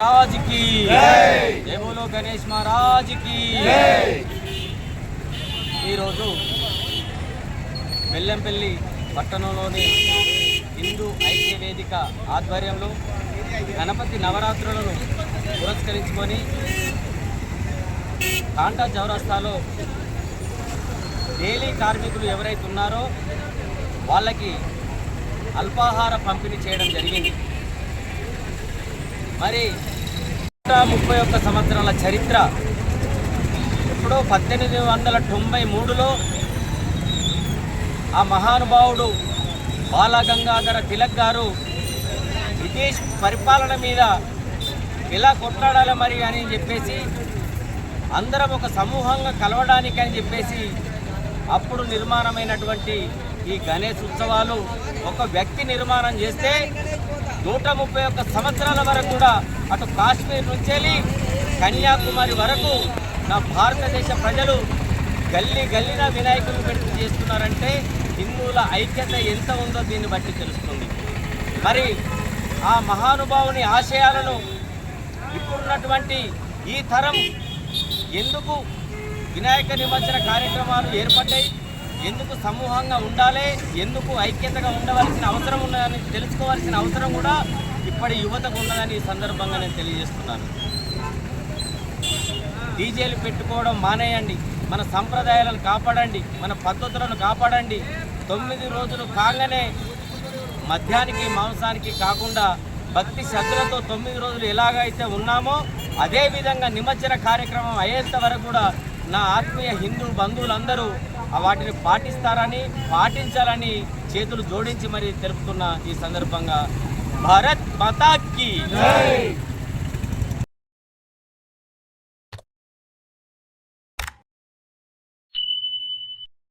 महाराज की జై బోలో గణేష్ మహారాజ్ కి ఈరోజు బెల్లంపల్లి పట్టణంలోని హిందూ ఐక్య వేదిక ఆధ్వర్యంలో గణపతి నవరాత్రులను పురస్కరించుకొని కాంటా చౌరస్తాలో డైలీ కార్మికులు ఎవరైతే ఉన్నారో వాళ్ళకి అల్పాహార పంపిణీ చేయడం జరిగింది మరి నూట ముప్పై ఒక్క సంవత్సరాల చరిత్ర ఎప్పుడో పద్దెనిమిది వందల తొంభై మూడులో ఆ మహానుభావుడు బాలగంగాధర తిలక్ గారు బ్రిటిష్ పరిపాలన మీద ఎలా కొట్లాడాలి మరి అని చెప్పేసి అందరం ఒక సమూహంగా కలవడానికి అని చెప్పేసి అప్పుడు నిర్మాణమైనటువంటి ఈ గణేష్ ఉత్సవాలు ఒక వ్యక్తి నిర్మాణం చేస్తే నూట ముప్పై ఒక్క సంవత్సరాల వరకు కూడా అటు కాశ్మీర్ నుంచి వెళ్ళి కన్యాకుమారి వరకు నా భారతదేశ ప్రజలు గల్లీ గల్లీన వినాయకులు పెట్టి చేస్తున్నారంటే హిందువుల ఐక్యత ఎంత ఉందో దీన్ని బట్టి తెలుస్తుంది. మరి ఆ మహానుభావుని ఆశయాలను ఇప్పుడున్నటువంటి ఈ తరం ఎందుకు వినాయక నిమజ్జన కార్యక్రమాలు ఏర్పడ్డాయి? ఎందుకు సమూహంగా ఉండాలి? ఎందుకు ఐక్యతగా ఉండవలసిన అవసరం ఉన్నదని తెలుసుకోవాల్సిన అవసరం కూడా ఇప్పటి యువతకు ఉన్నదని ఈ సందర్భంగా నేను తెలియజేస్తున్నాను. డీజేలు పెట్టుకోవడం మానేయండి. మన సంప్రదాయాలను కాపాడండి. మన పద్ధతులను కాపాడండి. తొమ్మిది రోజులు కాగానే మద్యానికి మాంసానికి కాకుండా భక్తి శ్రద్ధలతో తొమ్మిది రోజులు ఎలాగైతే ఉన్నామో అదేవిధంగా నిమజ్జన కార్యక్రమం అయ్యేంత వరకు కూడా నా ఆత్మీయ హిందూ బంధువులందరూ వాటిని పాటిస్తారని పాటించాలని చేతులు జోడించి మరి తెలుపుతున్న ఈ సందర్భంగా భారత్ మాతాకి